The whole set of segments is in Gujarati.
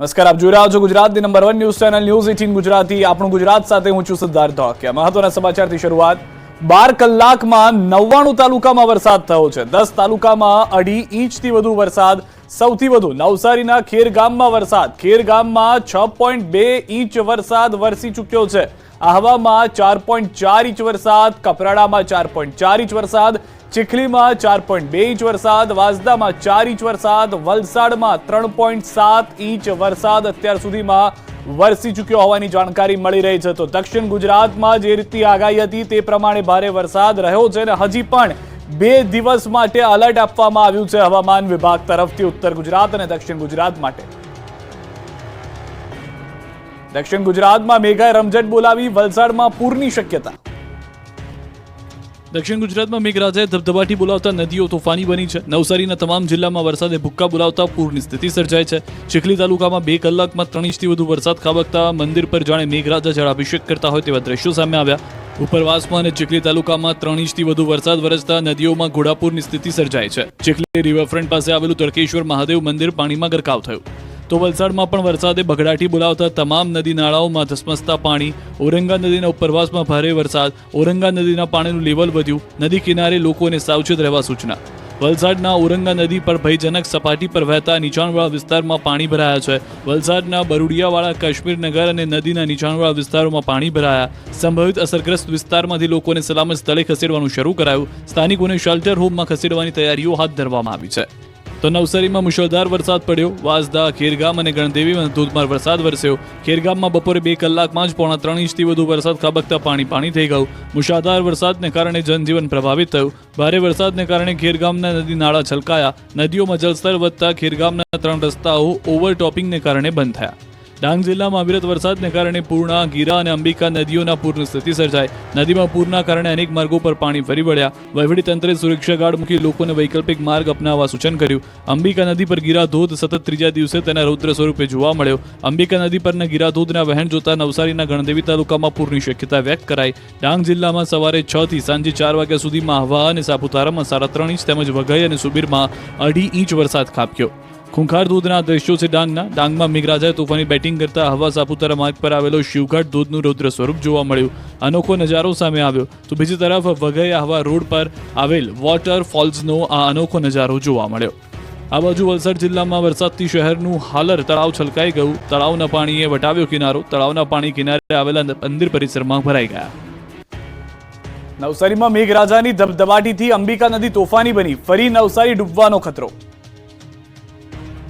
નમસ્કાર, આપ જોઈ રહ્યા છો ગુજરાતની number one news channel news eighteen Gujarati. આપણું ગુજરાત સાથે હું છું સિદ્ધાર્થ ધોકિયા મહત્વના સમાચારથી શરૂઆત. બાર કલાકમાં નવ્વાણું તાલુકામાં વરસાદ થયો છે. દસ તાલુકામાં અઢી ઇંચથી વધુ વરસાદ, સૌથી વધુ નવસારીના ખેર ગામમાં વરસાદ. ખેર ગામમાં છ પોઈન્ટ બે ઇંચ વરસાદ વરસી ચૂક્યો છે. આહવામાં ચાર પોઈન્ટ ચાર ઇંચ વરસાદ, કપરાડામાં ચાર પોઈન્ટ ચાર ઇંચ વરસાદ ચીખલીમાં ચાર પોઈન્ટ બે ઇંચ વરસાદ, વાંસદામાં ચાર ઇંચ વરસાદ, વલસાડમાં ત્રણ પોઈન્ટ સાત ઇંચ વરસાદ અત્યાર સુધીમાં વરસી ચૂક્યો હોવાની જાણકારી મળી રહી છે. તો દક્ષિણ ગુજરાતમાં જે રીતની આગાહી હતી તે પ્રમાણે ભારે વરસાદ રહ્યો છે અને હજી પણ બે દિવસ માટે અલર્ટ આપવામાં આવ્યું છે હવામાન વિભાગ તરફથી ઉત્તર ગુજરાત અને દક્ષિણ ગુજરાત માટે. દક્ષિણ ગુજરાતમાં મેઘાએ રમઝટ બોલાવી, વલસાડમાં પૂરની શક્યતા દક્ષિણ ગુજરાતમાં મેઘરાજાએ ધબધબાટી બોલાવતા નદીઓ તોફાની બની છે. નવસારીના તમામ જિલ્લામાં વરસાદે ભૂક્કા બોલાવતા પૂરની સ્થિતિ સર્જાય છે. ચીખલી તાલુકામાં બે કલાકમાં ત્રણ ઇંચથી વધુ વરસાદ ખાબકતા મંદિર પર જાણે મેઘરાજા જળાભિષેક કરતા હોય તેવા દ્રશ્યો સામે આવ્યા. ઉપરવાસમાં અને ચીખલી તાલુકામાં ત્રણ ઇંચથી વધુ વરસાદ વરસતા નદીઓમાં ઘોડાપૂરની સ્થિતિ સર્જાય છે. ચીખલી રિવરફ્રન્ટ પાસે આવેલું તડકેશ્વર મહાદેવ મંદિર પાણીમાં ગરકાવ થયું. તો વલસાડમાં પણ વરસાદે બગડાટી બોલાવતા તમામ નદી નાળાઓમાં ધસમસતા પાણી. ઔરંગા નદીના ઉપરવાસમાં ભારે વરસાદ. ઓરંગા નદીના પાણીનું લેવલ વધ્યું. નદી કિનારે લોકોને સાવચેત રહેવા સૂચના. વલસાડના ઔરંગા નદી પર ભયજનક સપાટી પર વહેતા નીચાણવાળા વિસ્તારમાં પાણી ભરાયા છે. વલસાડના બરુડિયાવાળા કાશ્મીર નગર અને નદીના નીચાણવાળા વિસ્તારોમાં પાણી ભરાયા. સંભવિત અસરગ્રસ્ત વિસ્તારમાંથી લોકોને સલામત સ્થળે ખસેડવાનું શરૂ કરાયું. સ્થાનિકોને શેલ્ટર હોમમાં ખસેડવાની તૈયારીઓ હાથ ધરવામાં આવી છે. તો નવસારીમાં મુશળધાર વરસાદ પડ્યો. વાંસદા, ખેરગામ અને ગણદેવીમાં ધોધમાર વરસાદ વરસ્યો. ખેરગામમાં બપોરે બે કલાકમાં જ પોણા ત્રણ ઇંચથી વધુ વરસાદ ખાબકતા પાણી પાણી થઈ ગયું. મુશળધાર વરસાદને કારણે જનજીવન પ્રભાવિત થયું. ભારે વરસાદને કારણે ખેરગામના નદી નાળા છલકાયા. નદીઓમાં જળસ્તર વધતા ખેરગામના ત્રણ રસ્તાઓ ઓવરટોપિંગને કારણે બંધ થયા. ડાંગ જિલ્લામાં અવિરત વરસાદને કારણે પૂર્ણા, ગીરા અને અંબિકા નદીઓના પૂરની સ્થિતિ સર્જાઈ. નદીમાં પૂરના કારણે અનેક માર્ગો પર પાણી ફરી વળ્યા. તંત્રે સુરક્ષા ગાર્ડ મૂકી લોકોને વૈકલ્પિક માર્ગ અપનાવવા સૂચન કર્યું. અંબિકા નદી પર ગીરા ધોધ સતત ત્રીજા દિવસે તેના રૌદ્ર સ્વરૂપે જોવા મળ્યો. અંબિકા નદી પરના ગીરા ધોધના વહેણ જોતા નવસારીના ગણદેવી તાલુકામાં પૂરની શક્યતા વ્યક્ત કરાઈ. ડાંગ જિલ્લામાં સવારે છ થી સાંજે ચાર વાગ્યા સુધીમાં હવા અને સાપુતારામાં સાડા ત્રણ ઇંચ તેમજ વઘઈ અને સુબીરમાં અઢી ઇંચ વરસાદ ખાબક્યો. ખૂંખાર દૂધના દ્રશ્યો છે ડાંગના. ડાંગમાં મેઘરાજાએ તોફાની બેટિંગ કરતા હવા સાપુતારા માર્ગ પર આવેલો શિવઘાટ દૂધનું રૌદ્ર સ્વરૂપ જોવા મળ્યું. અનોખો નજારો સામે આવ્યો. તો બીજી તરફ વઘઈ હવા રોડ પર આવેલ વોટર ફોલ્સનો આ અનોખો નજારો જોવા મળ્યો. આ બાજુ વલસાડ જિલ્લામાં વરસાદથી શહેરનું હાલર તળાવ છલકાઈ ગયું. તળાવના પાણીએ વટાવ્યો કિનારો. તળાવના પાણી કિનારે આવેલા મંદિર પરિસરમાં ભરાઈ ગયા. નવસારીમાં મેઘરાજાની ધબધબાટીથી અંબિકા નદી તોફાની બની. ફરી નવસારી ડૂબવાનો ખતરો.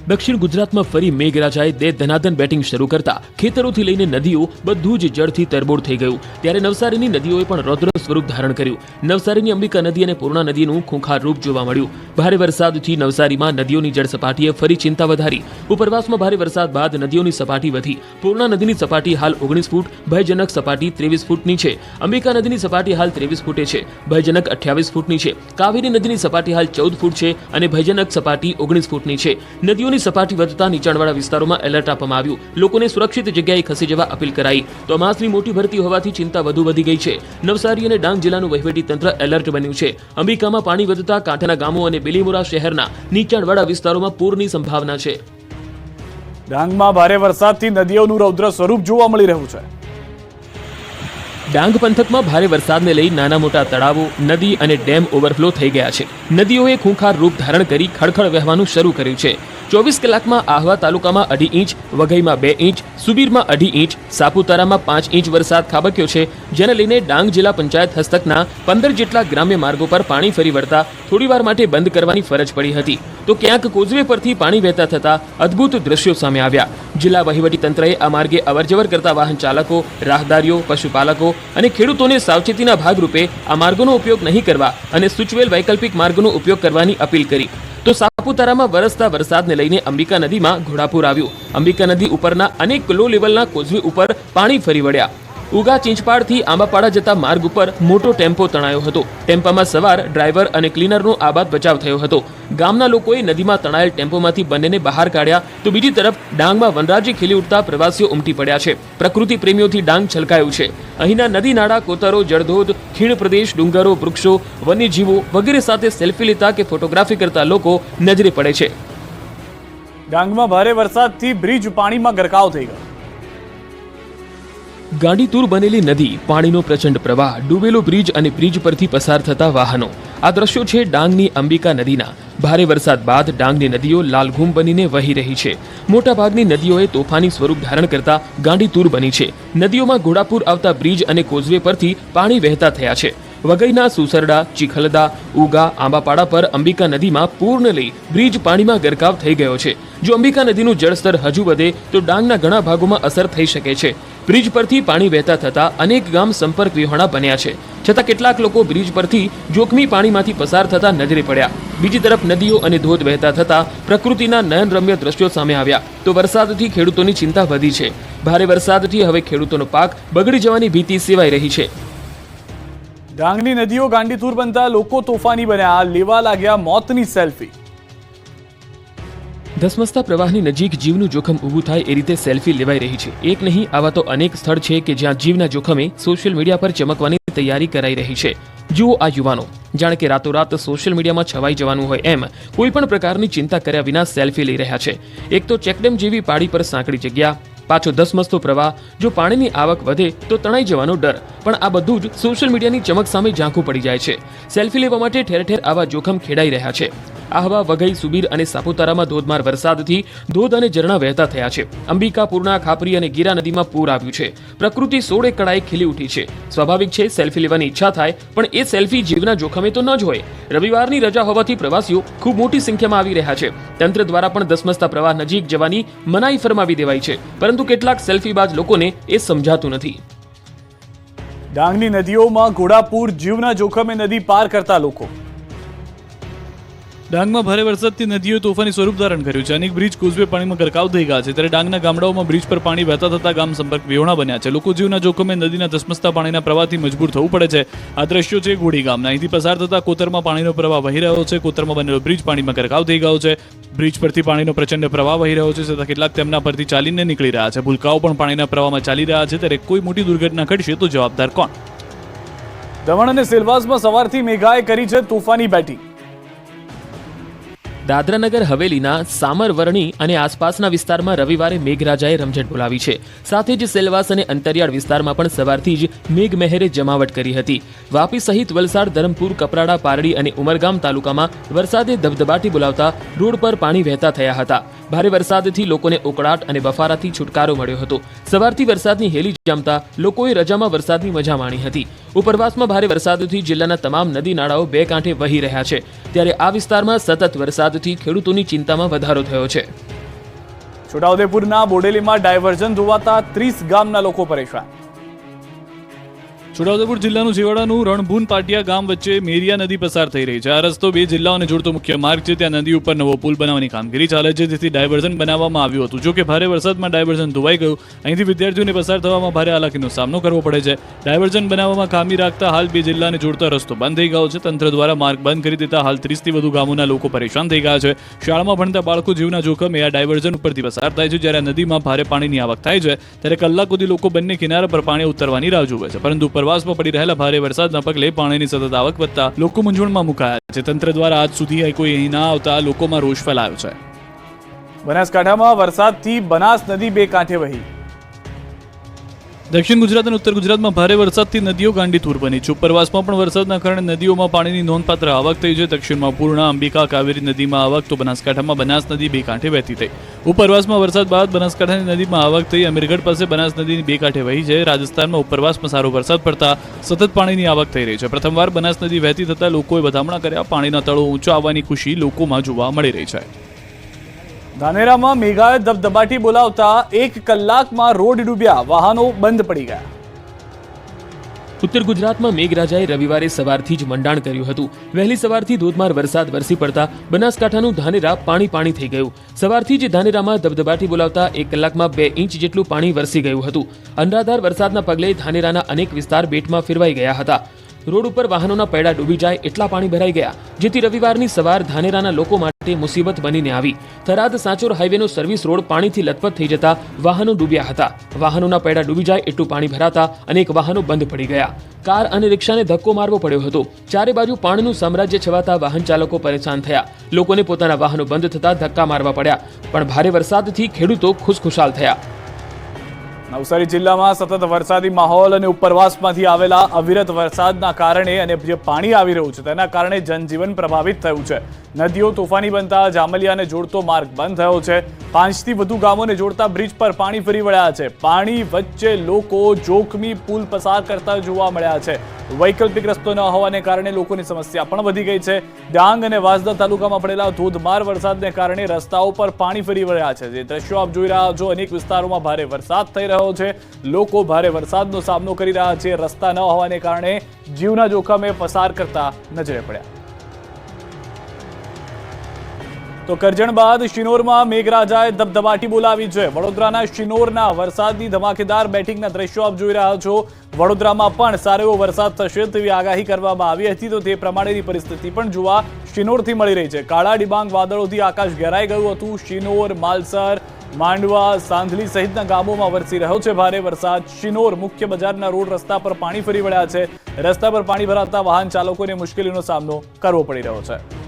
દક્ષિણ ગુજરાતમાં ફરી મેઘરાજાએ દે ધનાધન બેટિંગ શરૂ કરતા ખેતરોથી લઈને નદીઓ બધું જ જળથી તરબોળ થઈ ગયું. ત્યારે નવસારીની નદીઓએ પણ રૌદ્ર સ્વરૂપ ધારણ કર્યું. નવસારીની અંબિકા નદી અને પૂર્ણા નદીનું ખૂંખાર રૂપ જોવા મળ્યું. ભારે વરસાદથી નવસારીમાં નદીઓની જળ ફરી ચિંતા વધારી. ઉપરવાસમાં ભારે વરસાદ બાદ નદીઓની સપાટી વધી. પૂર્ણા નદીની સપાટી હાલ ઓગણીસ ફૂટ, ભયજનક સપાટી ત્રેવીસ ફૂટની છે. અંબિકા નદીની સપાટી હાલ ત્રેવીસ ફૂટે છે. ભયજનક અઠ્યાવીસ ફૂટની છે. કાવેરી નદીની સપાટી હાલ ચૌદ ફૂટ છે અને ભયજનક સપાટી ઓગણીસ ફૂટની છે. નદીઓની સપાટી વધતા નીચાણવાળા વિસ્તારોમાં એલર્ટ આપવામાં આવ્યું. લોકોને સુરક્ષિત જગ્યાએ ખસી જવા અપીલ કરાઈ. તો અમાસની મોટી ભરતી હોવાથી ચિંતા વધુ વધી ગઈ છે. નવસારી અને ડાંગ જિલ્લાનું તંત્ર એલર્ટ બન્યું છે. અંબિકામાં પાણી વધતા કાંઠાના ગામો અને બિલીમોરા શહેરના નીચાણવાળા વિસ્તારોમાં પૂરની સંભાવના છે. ડાંગમાં ભારે વરસાદથી નદીઓનું રૌદ્ર સ્વરૂપ જોવા મળી રહ્યું છે. ડાંગ પંથકમાં ભારે વરસાદને લઈ નાના મોટા તળાવો નદી અને ડેમ ઓવરફ્લો થઈ ગયા છે. નદીઓએ ખૂંખાર રૂપ ધારણ કરી ખડખડ વહેવાનું શરૂ કર્યું છે. ચોવીસ કલાકમાં આહવા તાલુકામાં અઢી ઇંચ, વઘઈમાં બે ઇંચ, સુબીરમાં અઢી ઇંચ, સાપુતારામાં પાંચ ઇંચ વરસાદ ખાબક્યો છે, જેને લઈને ડાંગ જિલ્લા પંચાયત હસ્તકના પંદર જેટલા ગ્રામ્ય માર્ગો પર પાણી ફરી વળતા થોડીવાર માટે બંધ કરવાની ફરજ પડી હતી. તો ક્યાંક કોઝવે પરથી પાણી વહેતા થતા અદ્ભુત દ્રશ્યો સામે આવ્યા. જિલ્લા વહીવટી તંત્રએ આ માર્ગે અવરજવર કરતા વાહન ચાલકો, રાહદારીઓ, પશુપાલકો અને ખેડૂતોને સાવચેતીના ભાગરૂપે આ માર્ગોનો ઉપયોગ નહીં કરવા અને સૂચવેલ વૈકલ્પિક માર્ગોનો ઉપયોગ કરવાની અપીલ કરી. તો સાપુતારામાં વરસતા વરસાદને લઈને અંબિકા નદીમાં ઘોડાપુર આવ્યું. અંબિકા નદી ઉપરના અનેક લો લેવલના કોઝવે ઉપર પાણી ફરી વળ્યા. ઉગા ચીંચપાડથી આંબાપાડા જતા માર્ગ ઉપર મોટો ટેમ્પો તણાયો હતો. ટેમ્પામાં સવાર, ડ્રાઈવર અને ક્લીનરનો આબાદ બચાવ થયો હતો. ગામના લોકોએ નદીમાં તણાયેલ ટેમ્પોમાંથી બંનેને બહાર કાઢ્યા તો બીજી તરફ ડાંગમાં વનરાજી ખીલી ઉઠતા પ્રવાસીઓ ઉમટી પડ્યા છે. પ્રકૃતિ પ્રેમીઓથી ડાંગ છલકાયું છે. અહીંના નદી નાળા, કોતરો, જળધોધ, ખીણ પ્રદેશ, ડુંગરો, વૃક્ષો, વન્યજીવો વગેરે સાથે સેલ્ફી લેતા કે ફોટોગ્રાફી કરતા લોકો નજરે પડે છે. ડાંગમાં ભારે વરસાદથી બ્રિજ પાણીમાં ગરકાવ થઈ ગયો. ગાંડીતુર બનેલી નદી, પાણીનો પ્રચંડ પ્રવાહ, ડૂબેલો બ્રિજ અને બ્રિજ પરથી પસાર થતા વાહનો. આ દ્રશ્યો છે ડાંગની અંબિકા નદીના. ભારે વરસાદ બાદ ડાંગની નદીઓ લાલઘૂમ બનીને વહી રહી છે. મોટાભાગની નદીઓએ તોફાની સ્વરૂપ ધારણ કરતા ગાંડીતુર બની છે. નદીઓમાં ઘોડાપુર આવતા બ્રિજ અને કોઝવે પરથી પાણી વહેતા થયા છે. વગઈના સુસરડા, ચીખલદા, ઉગા, આંબાપાડા પર અંબિકા નદીમાં પૂર્ણ લઈ બ્રિજ પાણીમાં ગરકાવ થઈ ગયો છે. જો અંબિકા નદીનું જળસ્તર હજુ વધે, તો ડાંગના ઘણા ભાગોમાં અસર થઈ શકે છે. બ્રિજ પરથી પાણી વહેતા થતા અનેક ગામ સંપર્ક વિહોણા બન્યા છે. છતાં કેટલાક લોકો બ્રિજ પરથી જોખમી પાણીમાંથી પસાર થતા નજરે પડ્યા. બીજી તરફ નદીઓ અને ધોધ વહેતા થતા પ્રકૃતિના નયનરમ્ય દ્રશ્યો સામે આવ્યા. તો વરસાદથી ખેડૂતોની ચિંતા વધી છે. ભારે વરસાદથી હવે ખેડૂતોનો પાક બગડી જવાની ભીતિ સેવાઈ રહી છે. ડાંગની નદીઓ ગાંડીતુર બનતા લોકો તોફાની બન્યા. લેવા લાગ્યા મોતની સેલ્ફી. ધસમસતા પ્રવાહની નજીક જીવનું જોખમ ઊભું થાય એ રીતે સેલ્ફી લેવાઈ રહી છે. એક નહીં, આવા તો અનેક સ્થળ છે કે જ્યાં જીવના જોખમે સોશિયલ મીડિયા પર ચમકવાની તૈયારી કરાઈ રહી છે. જુઓ આ યુવાનો. જાણે કે રાતોરાત સોશિયલ મીડિયામાં છવાઈ જવાનું હોય એમ. કોઈ પણ પ્રકારની ચિંતા કર્યા વિના સેલ્ફી લઈ રહ્યા છે. એક તો ચેકડેમ જેવી પાડી પર સાંકડી જગ્યા, પાછો ધસમસતો પ્રવાહ. જો પાણીની આવક વધે, તો તણાઈ જવાનો ડર. પણ આ બધું જ સોશિયલ મીડિયાની ચમક સામે ઝાંખું પડી જાય છે. સેલ્ફી લેવા માટે ઠેર ઠેર આવા જોખમ ખેડાઈ રહ્યા છે. આહવા, વઘઈ, સુબીર અને સાપુતારામાં ધોધમાર વરસાદથી ધોધ અને ઝરણા વહેતા થયા છે. અંબિકાપુરના ખાપરી અને ગીરા નદીમાં પૂર આવ્યું છે. પ્રકૃતિ સોળે કળાએ ખીલી ઉઠી છે. સ્વાભાવિક છે, સેલ્ફી લેવાની ઈચ્છા થાય, પણ એ સેલ્ફી જીવના જોખમે તો ન જ હોય. રવિવારની રજા હોવાથી પ્રવાસીઓ ખૂબ મોટી સંખ્યામાં આવી રહ્યા છે. તંત્ર દ્વારા પણ ધસમસતા પ્રવાહ નજીક જવાની મનાઈ ફરમાવી દેવાઈ છે. પરંતુ કેટલાક સેલ્ફીબાજ લોકોને એ સમજાતું નથી. ડાંગની નદીઓમાં ઘોડાપુર જીવના જોખમે નદી પાર કરતા લોકો. ડાંગમાં ભારે વરસાદથી નદીઓ તોફાની સ્વરૂપ ધારણ કર્યું છે. અનેક બ્રિજ કોઝવે પાણીમાં ગરકાવ થઈ ગયા છે. ત્યારે ડાંગના ગામડાઓમાં બ્રિજ પર પાણી વહેતા થતા ગામ સંપર્ક વિહોણા બન્યા છે. લોકો જીવના જોખમે નદીના ધસમસતા પાણીના પ્રવાહથી મજબૂર થવું પડે છે. આ દ્રશ્યો છે ગોડી ગામના. અહીંથી પસાર થતા કોતરમાં પાણીનો પ્રવાહ વહી રહ્યો છે. કોતરમાં બનેલો બ્રિજ પાણીમાં ગરકાવ થઈ ગયો છે. બ્રિજ પરથી પાણીનો પ્રચંડ પ્રવાહ વહી રહ્યો છે. તથા કેટલાક તેમના પરથી ચાલીને નીકળી રહ્યા છે. ભૂલકાઓ પણ પાણીના પ્રવાહમાં ચાલી રહ્યા છે. ત્યારે કોઈ મોટી દુર્ઘટના ઘટશે તો જવાબદાર કોણ? દમણ અને સિલવાસમાં સવારથી મેઘાએ કરી છે તોફાની બેટિંગ. દાદરાનગર હવેલીના સામરવરણી અને આસપાસના વિસ્તારમાં રવિવારે મેઘરાજાએ રમઝટ બોલાવી છે. સાથે જ સેલવાસ અને અંતરિયાળ વિસ્તારમાં પણ સવારથી જ મેઘમહેરે જમાવટ કરી હતી. વાપી સહિત વલસાડ, ધરમપુર, કપરાડા, પારડી અને ઉમરગામ તાલુકામાં વરસાદે ધબધબાટી બોલાવતા રોડ પર પાણી વહેતા થયા હતા. ભારે વરસાદથી લોકોને ઉકળાટ અને બફારાથી છુટકારો મળ્યો હતો. સવારથી વરસાદની હેલી જામતા લોકોએ રજામાં વરસાદની મજા માણી હતી. ઉપરવાસમાં ભારે વરસાદથી જિલ્લાના તમામ નદી નાળાઓ બે કાંઠે વહી રહ્યા છે. ત્યારે આ વિસ્તારમાં સતત વરસાદથી ખેડૂતોની ચિંતામાં વધારો થયો છે. છોટાઉદેપુરના બોડેલીમાં ડાયવર્ઝન ધોવાતા ત્રીસ ગામના લોકો પરેશાન. છોટાઉદેપુર જિલ્લાનું છેવાડાનું રણભૂન પાટિયા ગામ વચ્ચે મેરિયા નદી પસાર થઈ રહી છે. આ રસ્તો બે જિલ્લાઓને જોડતો મુખ્ય માર્ગ છે. ત્યાં નદી ઉપર નવો પુલ બનાવવાની કામગીરી ચાલે છે. જેથી ડાયવર્ઝન બનાવવામાં આવ્યું હતું. જોકે ભારે વરસાદમાં ડાયવર્ઝન ધોવાઈ ગયું. અહીંથી વિદ્યાર્થીઓને પસાર થવામાં ભારે હાલાકીનો સામનો કરવો પડે છે. ડાયવર્ઝન બનાવવામાં ખામી રાખતા હાલ બે જિલ્લાને જોડતો રસ્તો બંધ થઈ ગયો છે. તંત્ર દ્વારા માર્ગ બંધ કરી દેતા હાલ ત્રીસથી વધુ ગામોના લોકો પરેશાન થઈ ગયા છે. શાળામાં ભણતા બાળકો જીવના જોખમે આ ડાયવર્ઝન ઉપરથી પસાર થાય છે. જ્યારે નદીમાં ભારે પાણીની આવક થાય છે, ત્યારે કલાક સુધી લોકો બંને કિનારા પર પાણી ઉતરવાની રાહ જુએ છે. પરંતુ ઉપરવાસમાં પડી રહેલા ભારે વરસાદના પગલે પાણીની સતત આવક વધતા લોકો મૂંઝવણમાં મુકાયા છે. તંત્ર દ્વારા આજ સુધી કોઈ અહીં ના આવતા લોકોમાં રોષ ફેલાયો છે. બનાસકાંઠામાં વરસાદથી બનાસ નદી બે કાંઠે વહી. દક્ષિણ ગુજરાત અને ઉત્તર ગુજરાતમાં ભારે વરસાદથી નદીઓ ગાંડીતુર બની છે. ઉપરવાસમાં પણ વરસાદના કારણે નદીઓમાં પાણીની નોંધપાત્ર આવક થઈ છે. દક્ષિણમાં પૂર્ણા, અંબિકા, કાવેરી નદીમાં આવક, તો બનાસકાંઠામાં બનાસ નદી બે કાંઠે વહેતી થઈ. ઉપરવાસમાં વરસાદ બાદ બનાસકાંઠાની નદીમાં આવક થઈ. અમીરગઢ પાસે બનાસ નદીની બે કાંઠે વહી છે. રાજસ્થાનમાં ઉપરવાસમાં સારો વરસાદ પડતા સતત પાણીની આવક થઈ રહી છે. પ્રથમવાર બનાસ નદી વહેતી થતાં લોકોએ વધામણા કર્યા. પાણીના તળો ઊંચો આવવાની ખુશી લોકોમાં જોવા મળી રહી છે. ધાનેરામાં મેઘાએ ધબધબાટી બોલાવતા એક કલાકમાં રોડ ડૂબ્યા, વાહનો બંધ પડી ગયા. ઉત્તર ગુજરાતમાં મેઘરાજાએ રવિવારે સવારથી જ મંડાણ કર્યું હતું. વહેલી સવારથી ધોધમાર વરસાદ વરસી પડતા બનાસકાંઠાનું ધાનેરા પાણી પાણી થઈ ગયું. સવારથી જ ધાનેરામાં ધબધબાટી બોલાવતા એક કલાકમાં બે ઇંચ જેટલું પાણી વરસી ગયું હતું. અનરાધાર વરસાદના પગલે ધાનેરાના અનેક વિસ્તાર બેટમાં ફેરવાઈ ગયા હતા. રોડ ઉપર વાહનોના પૈડા ડૂબી જાય એટલા પાણી ભરાઈ ગયા, જેથી રવિવારની સવાર ધાનેરાના લોકો માટે મુસીબત બનીને આવી. થરાદ સાંચોર હાઈવેનો સર્વિસ રોડ પાણીથી લથપથ થઈ જતા વાહનો ડૂબ્યા હતા. વાહનોના પૈડા ડૂબી જાય એટલું પાણી ભરાતા અનેક વાહનો બંધ પડી ગયા. કાર અને રિક્ષાને ધક્કો મારવો પડ્યો હતો. ચારે બાજુ પાણીનું સામ્રાજ્ય છવાતા વાહન ચાલકો પરેશાન થયા. લોકોને પોતાના વાહનો બંધ થતા ધક્કા મારવા પડ્યા, પણ ભારે વરસાદથી ખેડૂતો ખુશખુશાલ થયા. નવસારી જિલ્લામાં સતત વરસાદી માહોલ અને ઉપરવાસમાંથી આવેલા અવિરત વરસાદના કારણે અને જે પાણી આવી રહ્યું છે તેના કારણે જનજીવન પ્રભાવિત થયું છે. નદીઓ તોફાની બનતા જામલિયાને જોડતો માર્ગ બંધ થયો છે. પાંચથી વધુ ગામોને જોડતા બ્રિજ પર પાણી ફરી વળ્યા છે. પાણી વચ્ચે લોકો જોખમી પુલ પસાર કરતા જોવા મળ્યા છે. વૈકલ્પિક રસ્તો ન હોવાને કારણે લોકોની સમસ્યા પણ વધી ગઈ છે. ડાંગ અને વાંસદા તાલુકામાં પડેલા ધોધમાર વરસાદને કારણે રસ્તાઓ પર પાણી ફરી વળ્યા છે. જે દ્રશ્યો આપ જોઈ રહ્યા છો, અનેક વિસ્તારોમાં ભારે વરસાદ થઈ રહ્યો છે. લોકો ભારે વરસાદનો સામનો કરી રહ્યા છે. રસ્તા ન હોવાને કારણે જીવના જોખમે પસાર કરતા નજરે પડ્યા. તો કરજણ બાદ શિનોરમાં મેઘરાજાએ ધબધબાટી બોલાવી છે. વડોદરાના શિનોરના વરસાદની ધમાકેદાર બેટિંગના દ્રશ્યો આપ જોઈ રહ્યા છો. વડોદરામાં પણ સારો એવો વરસાદ થશે તેવી આગાહી કરવામાં આવી હતી. તો તે પ્રમાણેની પરિસ્થિતિ પણ જોવા શિનોરથી મળી રહી છે. કાળા ડિબાંગ વાદળોથી આકાશ ઘેરાઈ ગયું હતું. શિનોર, માલસર માંડવા, સાંધલી સહિતના ગામોમાં વરસી રહ્યો છે ભારે વરસાદ. શિનોર મુખ્ય બજારના રોડ રસ્તા પર પાણી ફરી વળ્યા છે. રસ્તા પર પાણી ભરાતા વાહન ચાલકોને મુશ્કેલીનો સામનો કરવો પડી રહ્યો છે.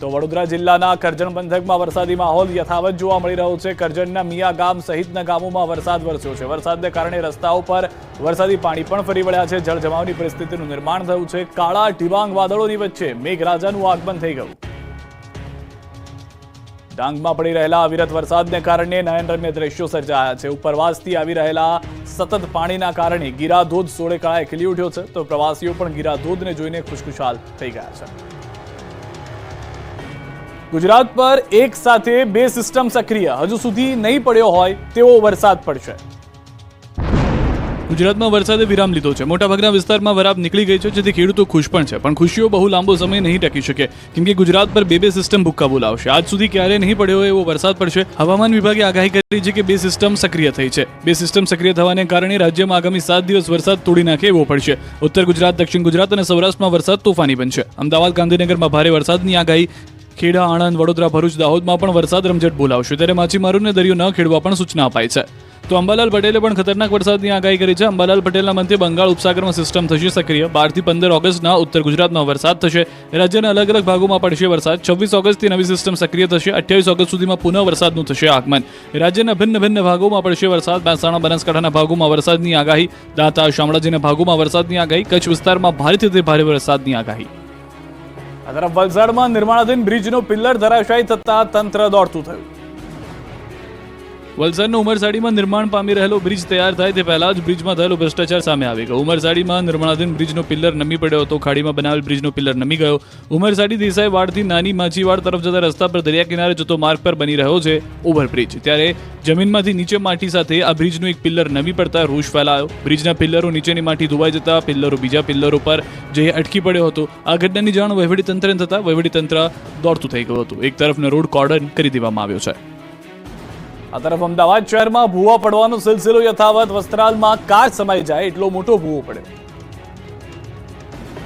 તો વડોદરા જિલ્લાના કરજણ પંથકમાં વરસાદી માહોલ યથાવત જોવા મળી રહ્યો છે. કરજણના મિયા ગામ સહિતના ગામોમાં વરસાદ વરસ્યો છે. વરસાદને કારણે રસ્તાઓ પર વરસાદી પાણી પણ ફરી વળ્યા છે. જળજમાવની પરિસ્થિતિનું નિર્માણ થયું છે. કાળા ઢિબાંગ વાદળોની વચ્ચે મેઘરાજાનું આગમન થઈ ગયું. ડાંગમાં પડી રહેલા અવિરત વરસાદને કારણે નયનરમ્ય દ્રશ્યો સર્જાયા છે. ઉપરવાસથી આવી રહેલા સતત પાણીના કારણે ગીરાધોધ સોળે કળાએ ખીલી ઉઠ્યો છે. તો પ્રવાસીઓ પણ ગીરાધોધને જોઈને ખુશખુશાલ થઈ ગયા છે. ગુજરાત પર એક સાથે બે સિસ્ટમ સક્રિય. હજુ સુધી નહીં પડ્યો હોય તેવો વરસાદ પડશે. ગુજરાતમાં વરસાદે વિરામ લીધો છે. મોટાભાગના વિસ્તારમાં વરાપ નીકળી ગઈ છે, જેથી ખેડૂતો ખુશ પણ છે. પણ ખુશીઓ બહુ લાંબો સમય નહીં ટકી શકે, કેમ કે ગુજરાત પર બે બે સિસ્ટમ ભૂક્કા બોલાવશે. આજ સુધી ક્યારે નહીં પડ્યો એવો વરસાદ પડશે. હવામાન વિભાગે આગાહી કરી છે કે બે સિસ્ટમ સક્રિય થઈ છે. બે સિસ્ટમ સક્રિય થવાને કારણે રાજ્યમાં આગામી સાત દિવસ વરસાદ તોડી નાખે એવો પડશે. ઉત્તર ગુજરાત, દક્ષિણ ગુજરાત અને સૌરાષ્ટ્રમાં વરસાદ તોફાની બનશે. અમદાવાદ, ગાંધીનગરમાં ભારે વરસાદની આગાહી. ખેડા, આણંદ, વડોદરા, ભરૂચ, દાહોદમાં પણ વરસાદ રમઝટ બોલાવશે. ત્યારે માછીમારોને દરિયો ન ખેડવા પણ સૂચના અપાઈ છે. તો અંબાલાલ પટેલે પણ ખતરનાક વરસાદની આગાહી કરી છે. અંબાલાલ પટેલના મંત્રી બંગાળ ઉપસાગરમાં સિસ્ટમ થશે સક્રિય. બારથી પંદર ઓગસ્ટના ઉત્તર ગુજરાતમાં વરસાદ થશે. રાજ્યના અલગ અલગ ભાગોમાં પડશે વરસાદ. છવ્વીસ ઓગસ્ટથી નવી સિસ્ટમ સક્રિય થશે. અઠ્યાવીસ ઓગસ્ટ સુધીમાં પુનઃ વરસાદનું થશે આગમન. રાજ્યના ભિન્ન ભિન્ન ભાગોમાં પડશે વરસાદ. મહેસાણા બનાસકાંઠાના ભાગોમાં વરસાદની આગાહી. દાંતા શામળાજીના ભાગોમાં વરસાદની આગાહી. કચ્છ વિસ્તારમાં ભારેથી ભારે વરસાદની આગાહી. આ તરફ વલસાડમાં નિર્માણાધીન બ્રિજનો પિલ્લર ધરાશાયી થતા તંત્ર દોડતું થયું. વલસાડનો ઉમરસાડીમાં નિર્માણ પામી રહેલો બ્રિજ તૈયાર થાય તે પહેલા જ બ્રિજમાં થયેલો ભ્રષ્ટાચાર સામે આવી ગયો. ઉમરસાડીમાં નિર્માણાધીન બ્રિજનો પિલ્લર નમી પડ્યો હતો. ખાડીમાં બનાવેલ બ્રિજનો પિલ્લર નમી ગયો. ઉમરસાડી દેસાઈ વાડથી નાની માછીવાડ તરફ જતા રસ્તા પર દરિયા કિનારે જતો માર્ગ પર બની રહ્યો છે ઓવરબ્રિજ ત્યારે જમીનમાંથી નીચે માટી સાથે આ બ્રિજનું એક પિલ્લર નમી પડતા રોષ ફેલાયો. બ્રિજના પિલ્લરો નીચેની માટી ધોવાઈ જતા પિલ્લરો બીજા પિલ્લરો પર જઈ અટકી પડ્યો હતો. આ ઘટનાની જાણ વહીવટીતંત્રને થતાં વહીવટીતંત્ર દોડતું થઈ ગયું હતું. એક તરફનો રોડ કોર્ડન કરી દેવામાં આવ્યો છે. આ તરફ અમદાવાદ શહેરમાં ભૂવા પડવાનો સિલસિલો યથાવત. વસ્ત્રાલમાં કાર સમાઈ જાય, એટલો મોટો ભૂવો પડ્યો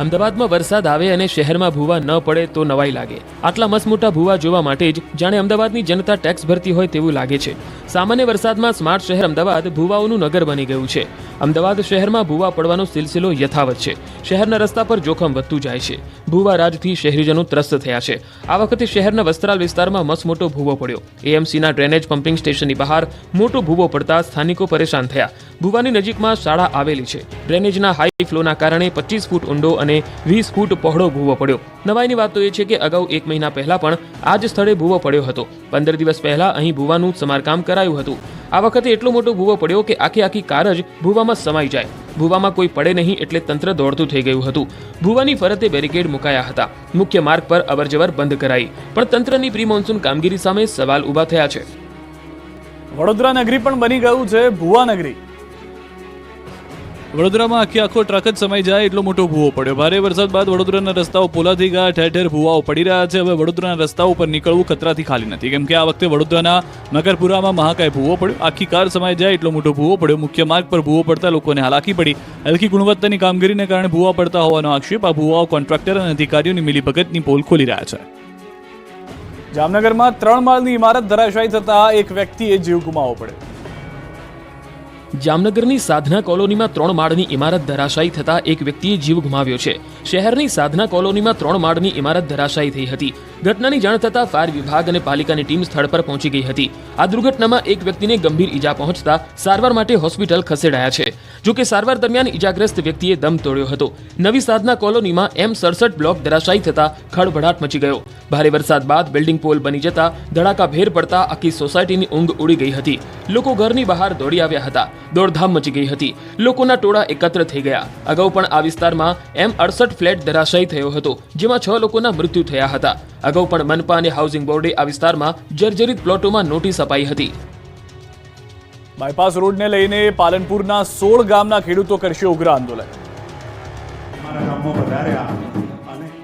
અમદાવાદમાં વરસાદ આવે અને શહેરમાં ભૂવા ન પડે તો નવાઈ લાગે. આટલા મસમોટા ભૂવા જોવા માટે જ જાણે અમદાવાદની જનતા ટેક્સ ભરતી હોય તેવું લાગે છે. સામાન્ય વરસાદમાં સ્માર્ટ શહેર અમદાવાદ ભૂવાઓનું નગર બની ગયું છે. અમદાવાદ શહેરમાં ભૂવા પડવાનો સિલસિલો યથાવત છે. શહેરના રસ્તા પર જોખમ વધતું જાય છે. ભૂવા રાજથી શહેરીજનો ત્રસ્ત થયા છે. આ વખતે શહેરના વસ્ત્રાલ વિસ્તારમાં મસમોટો ભૂવો પડ્યો. એએમસીના ડ્રેનેજ પમ્પિંગ સ્ટેશનની બહાર મોટો ભૂવો પડતા સ્થાનિકો પરેશાન થયા. ભૂવાની નજીકમાં શાળા આવેલી છે. ડ્રેનેજના હાઈ ફ્લોના કારણે પચીસ ફૂટ ઊંડો અને વીસ ફૂટ પહોળો ભૂવો પડ્યો. નવાઈની વાત તો એ છે કે અગાઉ એક મહિના પહેલા પણ આ જ સ્થળે ભૂવો પડ્યો હતો. પંદર દિવસ પહેલા અહીં ભૂવાનું સમારકામ કરાયું હતું. આ વખતે એટલો મોટો ભૂવો પડ્યો કે આખી આખી કાર જ ભૂવામાં સમાઈ જાય. ભૂવામાં કોઈ પડે નહીં એટલે તંત્ર દોડતું થઈ ગયું હતું. ભૂવાની ફરતે બેરિકેડ મુકાયા હતા. મુખ્ય માર્ગ પર અવરજવર બંધ કરાઈ. પણ તંત્રની પ્રી મોન્સૂન કામગીરી સામે સવાલ ઊભા થયા છે. વડોદરા નગરી પણ બની ગયું છે ભૂવા નગરી. વડોદરામાં આખી આખો ટ્રક જ સમાઈ જાય એટલો મોટો ભૂવો પડ્યો. ભારે વરસાદ બાદ વડોદરાના રસ્તાઓ પોલાથી ગયા, ઠેર ઠેર ભૂવાઓ પડી રહ્યા છે. હવે વડોદરાના રસ્તાઓ પર નીકળવું ખતરાથી ખાલી નથી. કેમ કે આ વખતે વડોદરાના નગરપુરામાં મહાકાય ભૂવો પડ્યો. આખી કાર સમાઈ જાય એટલો મોટો ભૂવો પડ્યો. મુખ્ય માર્ગ પર ભૂવો પડતા લોકોને હાલાકી પડી. હલકી ગુણવત્તાની કામગીરીને કારણે ભૂવા પડતા હોવાનો આક્ષેપ. આ ભૂવાઓ કોન્ટ્રાક્ટર અને અધિકારીઓની મિલીભગતની પોલ ખોલી રહ્યા છે. જામનગરમાં ત્રણ માળની ઇમારત ધરાશાયી થતા એક વ્યક્તિએ જીવ ગુમાવવો પડ્યો. જામનગરની સાધના કોલોનીમાં ત્રણ માળની ઇમારત ધરાશાયી થતા એક વ્યક્તિએ જીવ ગુમાવ્યો છે. શહેરની સાધના કોલોનીમાં ત્રણ માળની ઇમારત ધરાશાયી થઈ હતી. ઘટનાની જાણ થતાં ફાયર વિભાગ અને પાલિકાની ટીમ સ્થળ પર પહોંચી ગઈ હતી. આ દુર્ઘટનામાં એક વ્યક્તિને ગંભીર ઈજા પહોંચતા સારવાર માટે હોસ્પિટલ ખસેડાયા છે. જો કે સારવાર દરમિયાન ઇજાગ્રસ્ત વ્યક્તિએ દમ તોડ્યો હતો. નવી સાધના કોલોનીમાં એમ સડસઠ બ્લોક ધરાશાયી થતા ખળભળાટ મચી ગયો. ભારે વરસાદ બાદ બિલ્ડિંગ પોલ બની જતા ધડાકાભેર પડતા આખી સોસાયટીની ઊંઘ ઉડી ગઈ હતી. લોકો ઘરની બહાર દોડી આવ્યા હતા. દોડધામ મચી ગઈ હતી. લોકોના ટોળા એકત્ર થઈ ગયા. અગાઉ પણ આ વિસ્તારમાં એમ અડસઠ ફ્લેટ ધરાશાયી થયો હતો, જેમાં છ લોકોના મૃત્યુ થયા હતા. અગાઉ પણ મનપા અને હાઉસિંગ બોર્ડે આ વિસ્તારમાં જર્જરિત પ્લોટોમાં નોટિસ અપાઈ હતી. બાયપાસ રોડને લઈને પાલનપુરના સોળ ગામના ખેડૂતો કરશે ઉગ્ર આંદોલન.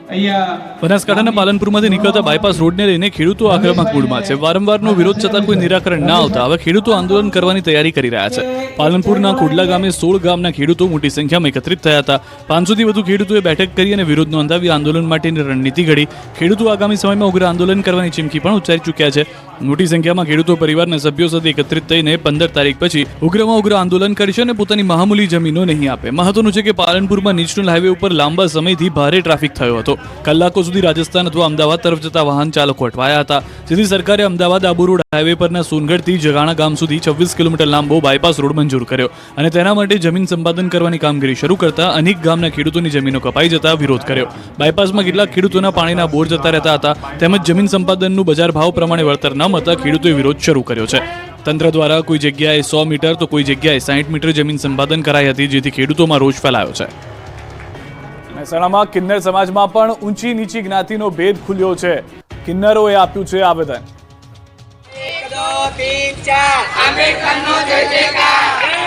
બનાસકાંઠાના પાલનપુરમાંથી નીકળતા બાયપાસ રોડને લઈને ખેડૂતો આક્રમક મૂડમાં છે. વારંવારનો વિરોધ છતાં કોઈ નિરાકરણ ના આવતા. હવે ખેડૂતો આંદોલન કરવાની તૈયારી કરી રહ્યા છે. પાલનપુરના કુડલા ગામે સોળ ગામના ખેડૂતો મોટી સંખ્યામાં એકત્રિત થયા હતા. પાંચસોથી વધુ ખેડૂતોએ બેઠક કરી અને વિરોધ નોંધાવી આંદોલન માટેની રણનીતિ ઘડી. ખેડૂતો આગામી સમયમાં ઉગ્ર આંદોલન કરવાની ચીમકી પણ ઉચ્ચારી ચૂક્યા છે. મોટી સંખ્યામાં ખેડૂતો પરિવારના સભ્યો સાથે એકત્રિત થઈને પંદર તારીખ પછી ઉગ્રમાં ઉગ્ર આંદોલન કરશે અને પોતાની મહામૂલી જમીનો નહીં આપે. મહત્વનું છે કે પાલનપુરમાં નેશનલ હાઈવે ઉપર લાંબા સમયથી ભારે ટ્રાફિક થયો હતો. કલાકો સુધી રાજસ્થાન અથવા અમદાવાદ તરફ જતા વાહન ચાલકો અટવાયા હતા. જેથી સરકારે અમદાવાદ આબુ રોડ હાઈવે પરના સોનગઢથી જગાણા ગામ સુધી છવ્વીસ કિલોમીટર લાંબો બાયપાસ રોડ મંજૂર કર્યો અને તેના માટે જમીન સંપાદન કરવાની કામગીરી શરૂ કરતા અનેક ગામના ખેડૂતોની જમીનો કપાઈ જતા વિરોધ કર્યો. બાયપાસમાં કેટલાક ખેડૂતોના પાણીના બોર જતા રહેતા હતા તેમજ જમીન સંપાદનનું બજાર ભાવ પ્રમાણે વળતર ન મળતા ખેડૂતોએ વિરોધ શરૂ કર્યો છે. તંત્ર દ્વારા કોઈ જગ્યાએ સો મીટર તો કોઈ જગ્યાએ સાહીઠ મીટર જમીન સંપાદન કરાઈ હતી જેથી ખેડૂતોમાં રોષ ફેલાયો છે. મહેસાણામાં કિન્નર સમાજમાં પણ ઊંચી નીચી જ્ઞાતિનો ભેદ ખુલ્યો છે. કિન્નરોએ આપ્યું છે આવેદન. દો તીન ચાર. આંબેડકર નો જય જયકાર.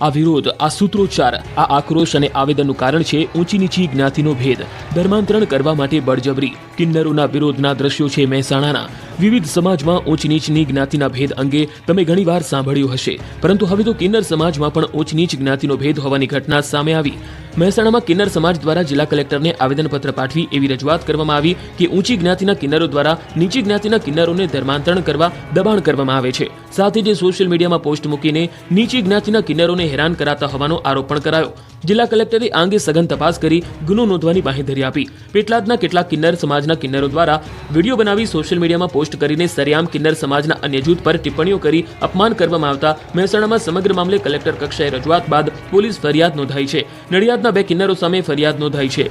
આ વિરોધ આ સૂત્રોચ્ચાર આ આક્રોશ અને આવેદનનું કારણ છે ઊંચી નીચી જ્ઞાતિનો ભેદ. ધર્માંતરણ કરવા માટે બળજબરી, કિન્નરોના વિરોધના દ્રશ્યો છે મહેસાણાના. વિવિધ સમાજમાં ઊંચ નીચની જ્ઞાતિના ભેદ અંગે તમે ઘણીવાર સાંભળ્યું હશે. પરંતુ હવે તો કિન્નર સમાજમાં પણ ઊંચ નીચ જ્ઞાતિનો ભેદ હોવાની ઘટના સામે આવી. મહેસાણામાં કિન્નર સમાજ દ્વારા જિલ્લા કલેક્ટરને આવેદનપત્ર પાઠવી એવી રજૂઆત કરવામાં આવી કે ઊંચી જ્ઞાતિના કિન્નરો દ્વારા નીચી જ્ઞાતિના કિન્નરોને ધર્માંતરણ કરવા દબાણ કરવામાં આવે છે. સાથે જ સોશિયલ મીડિયામાં પોસ્ટ મૂકીને નીચી જ્ઞાતિના કિન્નરોને હેરાન કરાતા હોવાનો આરોપ પણ કરાયો. જિલ્લા કલેક્ટરે આ અંગે સઘન તપાસ કરી ગુનો નોંધવાની બાંહેધરી આપી. પેટલાદના કેટલાક કિન્નર સમાજના કિન્નરો દ્વારા વીડિયો બનાવી સોશિયલ મીડિયામાં પોસ્ટ કરીને સરેઆમ કિન્નર સમાજના અન્ય જૂથ પર ટિપ્પણીઓ કરી અપમાન કરવામાં આવતા મહેસાણામાં સમગ્ર મામલે કલેક્ટર કક્ષાએ રજૂઆત બાદ પોલીસ ફરિયાદ નોંધાઈ છે. નડિયાદના બે કિન્નરો સામે ફરિયાદ નોંધાઈ છે.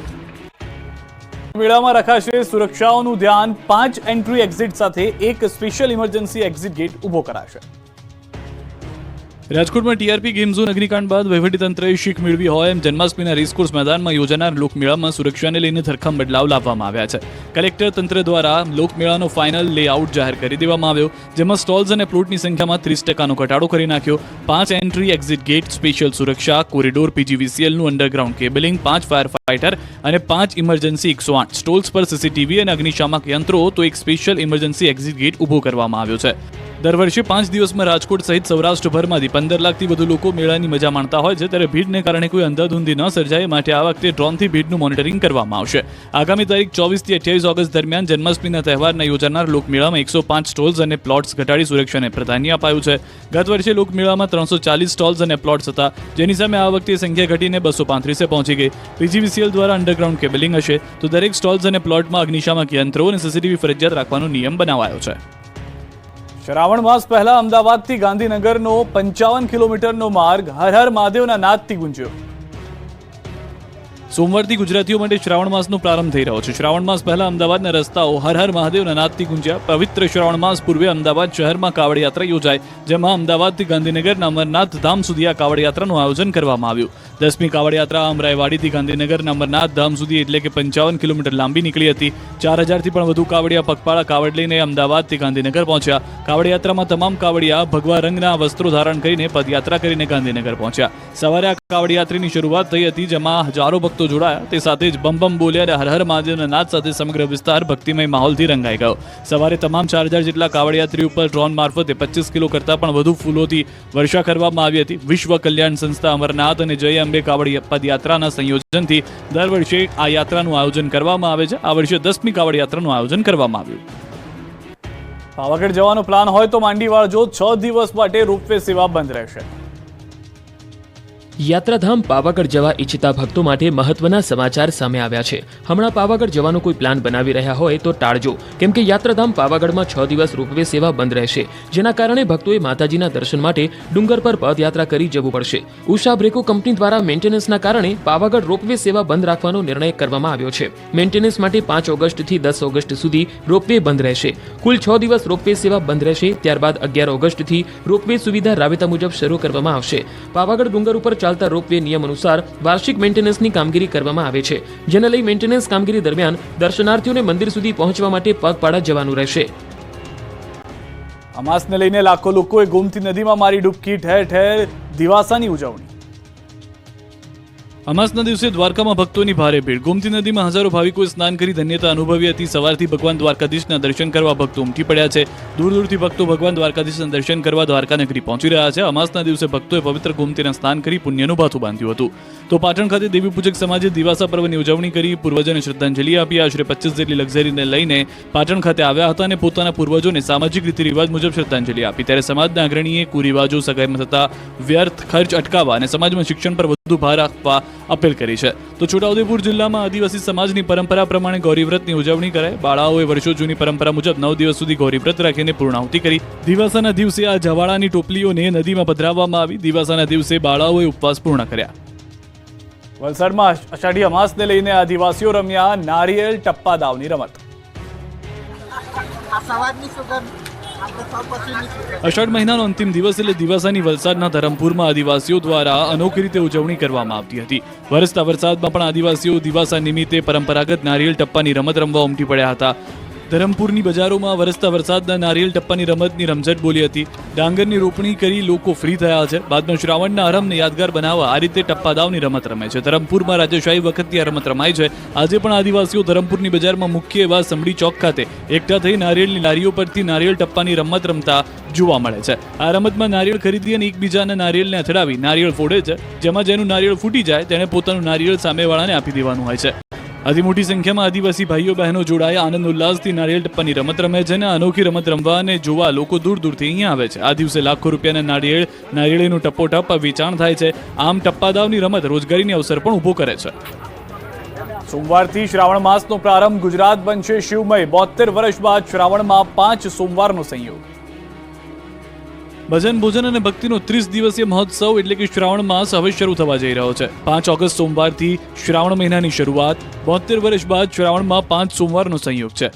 મેળામાં રખાશે સુરક્ષાઓનું ધ્યાન. પાંચ એન્ટ્રી એક્ઝિટ સાથે એક સ્પેશિયલ ઇમરજન્સી એક્ઝિટ ગેટ ઊભો કરાશે. રાજકોટમાં ટીઆરપી ગેમ ઝોન અગ્નિકાંડ બાદ વહીવટીતંત્રએ શીખ મેળવી હોય એમ જન્માષ્ટમીના રેસકોર્સ મેદાનમાં યોજાનાર લોકમેળામાં સુરક્ષાને લઈને ધરખમ બદલાવ લાવવામાં આવ્યા છે. કલેક્ટર તંત્ર દ્વારા લોકમેળાનો ફાઇનલ લેઆઉટ જાહેર કરી દેવામાં આવ્યો, જેમાં સ્ટોલ્સ અને પ્લોટની સંખ્યામાં ત્રીસ ટકાનો ઘટાડો કરી નાખ્યો. પાંચ એન્ટ્રી, એક્ઝિટ ગેટ, સ્પેશિયલ સુરક્ષા, કોરિડોર, પીજીવીસીએલનું અંડરગ્રાઉન્ડ કેબલિંગ, પાંચ ફાયર ફાઇટર અને પાંચ ઇમરજન્સી એકસો આઠ. સ્ટોલ્સ પર સીસીટીવી અને અગ્નિશામક યંત્રો, તો એક સ્પેશિયલ ઇમરજન્સી એક્ઝિટ ગેટ ઊભો કરવામાં આવ્યો છે. દર વર્ષે પાંચ દિવસમાં રાજકોટ સહિત સૌરાષ્ટ્રભરમાંથી પંદર લાખથી વધુ લોકો મેળાની મજા માણતા હોય છે, ત્યારે ભીડને કારણે કોઈ અંધાધૂંધી ન સર્જાય. માટે આ વખતે ડ્રોનથી ભીડનું મોનિટરિંગ કરવામાં આવશે. આગામી તારીખ ચોવીસથી અઠ્યાવીસ ઓગસ્ટ દરમિયાન જન્માષ્ટમીના તહેવારના યોજાનાર લોકમેળામાં એકસો પાંચ સ્ટોલ્સ અને પ્લોટ્સ ઘટાડી સુરક્ષાને પ્રાધાન્ય અપાયું છે. ગત વર્ષે લોકમેળામાં ત્રણસો ચાલીસ સ્ટોલ્સ અને પ્લોટ્સ હતા. જેની સામે આ વખતે સંખ્યા ઘટીને બસો પાંત્રીસે પહોંચી ગઈ. પીજીવીસીએલ દ્વારા અંડરગ્રાઉન્ડ કેબલિંગ હશે. તો દરેક સ્ટોલ્સ અને પ્લોટમાં અગ્નિશામક યંત્રો અને સીસીટીવી ફરજિયાત રાખવાનો નિયમ બનાવાયો છે. શ્રાવણ માસ પહેલા અમદાવાદથી ગાંધીનગરનો પંચાવન કિલોમીટરનો માર્ગ હર હર મહાદેવના નાદથી ગુંજ્યો. સોમવારથી ગુજરાતીઓ માટે શ્રાવણ માસનો પ્રારંભ થઈ રહ્યો છે. શ્રાવણ માસ પહેલા અમદાવાદના રસ્તાઓ હર હર મહાદેવના નાદથી ગુંજ્યા. પવિત્ર શ્રાવણ માસ પૂર્વે અમદાવાદ શહેરમાં કાવડ યાત્રા યોજાય, જેમાં અમદાવાદથી ગાંધીનગરના અમરનાથ ધામ સુધી આ કાવડ યાત્રાનું આયોજન કરવામાં આવ્યું. દસમી કાવડ યાત્રા અમરાઈવાડીથી ગાંધીનગરના અમરનાથ ધામ સુધી એટલે કે પંચાવન કિલોમીટર લાંબી નીકળી હતી. ચાર હજારથી પણ વધુ કાવડિયા પગપાળા કાવડ લઈને અમદાવાદથી ગાંધીનગર પહોંચ્યા. કાવડ યાત્રામાં તમામ કાવડિયા ભગવા રંગના વસ્ત્રો ધારણ કરીને પદયાત્રા કરીને ગાંધીનગર પહોંચ્યા. સવારે આ કાવડ યાત્રીની શરૂઆત થઈ હતી, જેમાં હજારો ભક્તો જોડાયા. તે સાથે જ બમ બમ બોલ્યા અને હર હર મહાદેવના નાદ સાથે સમગ્ર વિસ્તાર ભક્તિમય માહોલથી રંગાઈ ગયો. સવારે તમામ ચાર હજાર જેટલા કાવડયાત્રી ઉપર ડ્રોન મારફતે પચીસ કિલો કરતાં પણ વધુ ફૂલોથી વર્ષા કરવામાં આવી હતી. વિશ્વ કલ્યાણ સંસ્થા અમરનાથ અને જય અંબે કાવડ પદયાત્રાના સંયોજનથી દર વર્ષે આ યાત્રાનું આયોજન કરવામાં આવે છે. આ વર્ષે દસમી કાવડ યાત્રાનું આયોજન કરવામાં આવ્યું. પાવાગઢ જવાનો પ્લાન હોય તો માંડીવાળ જો છ દિવસ માટે રૂપવે સેવા બંધ રહેશે. યાત્રાધામ પાવાગઢ જવા ઈચ્છતા ભક્તો માટે મહત્વના સમાચાર સામે આવ્યા છે. હમણાં પાવાગઢ જવાનો કોઈ પ્લાન બનાવી રહ્યા હોય તો ટાળજો. કેમ કે યાત્રાધામ પાવાગઢમાં છ દિવસ રોપવે સેવા બંધ રહેશે. જેના કારણે ભક્તોએ માતાજીના દર્શન માટે ડુંગર પર પદયાત્રા કરી જવું પડશે. ઉષા બ્રેકો કંપની દ્વારા મેન્ટેનન્સના કારણે પાવાગઢ રોપવે સેવા બંધ રાખવાનો નિર્ણય કરવામાં આવ્યો છે. મેન્ટેનન્સ માટે પાંચ ઓગસ્ટથી દસ ઓગસ્ટ સુધી રોપવે બંધ રહેશે. કુલ છ દિવસ રોપવે સેવા બંધ રહેશે. ત્યારબાદ અગિયાર ઓગસ્ટથી રોપવે સુવિધા રાબેતા મુજબ શરૂ કરવામાં આવશે. પાવાગઢ ડુંગર ઉપર ચાલતા રોપવે નિયમ અનુસાર વાર્ષિક મેન્ટેનન્સની કામગીરી કરવામાં આવે છે, જેને લઈ મેન્ટેનન્સ કામગીરી દરમિયાન દર્શનાર્થીઓને મંદિર સુધી પહોંચવા માટે પગપાળા જવાનું રહેશે. અમાસને લઈને લાખો લોકોએ ગોમતી નદીમાં મારી ડૂબકી ઠેર ઠેર દિવાસાની ઉજવણી. અમાસના દિવસે દ્વારકામાં ભક્તોની ભારે ભીડ. ગોમતી નદીમાં હજારો ભાવિકોએ સ્નાન કરી ધન્યતા અનુભવી હતી. સવારથી ભગવાન દ્વારકાધીશના દર્શન કરવા ભક્તો ઉમટી પડ્યા છે. દૂર દૂરથી ભક્તો ભગવાન દ્વારકાધીશના દર્શન કરવા દ્વારકા નગરી પહોંચી રહ્યા છે. અમાસના દિવસે ભક્તોએ પવિત્ર ગોમતીના સ્નાન કરી પુણ્યનું ભાથું બાંધ્યું હતું. તો પાટણ ખાતે દેવી પૂજક સમાજે દિવાસા પર્વની ઉજવણી કરી પૂર્વજોને શ્રદ્ધાંજલિ આપી. આશરે પચીસ જેટલી લક્ઝરીને લઈને પાટણ ખાતે આવ્યા હતા અને પોતાના પૂર્વજોને સામાજિક રીતિ રિવાજ મુજબ શ્રદ્ધાંજલિ આપી. ત્યારે સમાજના અગ્રણીએ કુરિવાજો સગાઈમાં થતા વ્યર્થ ખર્ચ અટકાવવા અને સમાજમાં શિક્ષણ પર ભાર આપવા અપીલ કરી છે. તો છોટાઉદેપુર જિલ્લામાં આદિવાસી સમાજની પરંપરા પ્રમાણે ગૌરીવ્રતની ઉજવણી કરાય બાળાઓએ વર્ષો જૂની પરંપરા મુજબ નવ દિવસ સુધી ગૌરીવ્રત રાખીને પૂર્ણાહુતિ કરી. દિવાસાના દિવસે આ જવાળાની ટોપલીઓને નદીમાં પધરાવવામાં આવી. દિવાસાના દિવસે બાળાઓએ ઉપવાસ પૂર્ણ કર્યા. વલસાડમાં અષાઢી અમાસને લઈને આદિવાસીઓ રમ્યા નારિયેલ ટપ્પા દાવની રમત. આ સુગંધ. અષાઢ મહિનાનો અંતિમ દિવસ એટલે દિવાસાની વલસાડના ધરમપુરમાં આદિવાસીઓ દ્વારા અનોખી રીતે ઉજવણી કરવામાં આવતી હતી. વરસતા વરસાદમાં પણ આદિવાસીઓ દિવાસા નિમિત્તે પરંપરાગત નારિયેલ ટપ્પાની રમત રમવા ઉમટી પડ્યા હતા. ધરમપુરની બજારોમાં વરસતા વરસાદના નારિયેલ ટપ્પાની રમતની રમઝટ બોલી હતી. ડાંગરની રોપણી કરી લોકો ફ્રી થયા છે. બાદમાં શ્રાવણના આરંભને યાદગાર બનાવવા આ રીતે ટપ્પાદાવની રમત રમે છે. ધરમપુરમાં રાજ્યશાહી વખતથી આ રમત રમાય છે. આજે પણ આદિવાસીઓ ધરમપુરની બજારમાં મુખ્ય એવા સમડી ચોક ખાતે એકઠા થઈ નારિયેળની લારીઓ પરથી નારિયેળ ટપ્પાની રમત રમતા જોવા મળે છે. આ રમતમાં નારિયેળ ખરીદી અને એકબીજાના નારિયેળને અથડાવી નારિયેળ ફોડે છે. જેમાં જેનું નારિયેળ ફૂટી જાય, તેણે પોતાનું નારિયેળ સામેવાળાને આપી દેવાનું હોય છે. અતિ મોટી સંખ્યામાં આદિવાસી ભાઈઓ, બહેનો જોડાયા. આનંદ ઉલ્લાસથી નારિયેળ ટપ્પાની રમત રમે છે અને અનોખી રમત રમવા અને જોવા લોકો દૂર દૂરથી અહીંયા આવે છે. આ દિવસે લાખો રૂપિયાના નારિયેળ, નારિયેળીનું ટપ્પોટપ વેચાણ થાય છે. આમ ટપ્પાદાવની રમત રોજગારીની અવસર પણ ઊભો કરે છે. સોમવારથી શ્રાવણ માસનો પ્રારંભ ગુજરાત બનશે શિવમય. બોતેર વર્ષ બાદ શ્રાવણમાં પાંચ સોમવારનો સંયોગ. ભજન, ભોજન અને ભક્તિનો ત્રીસ દિવસીય મહોત્સવ એટલે કે શ્રાવણ માસ હવે શરૂ થવા જઈ રહ્યો છે. પાંચ ઓગસ્ટ સોમવારથી શ્રાવણ મહિનાની શરૂઆત બોતેર વર્ષ બાદ શ્રાવણમાં પાંચ સોમવારનો સંયોગ છે.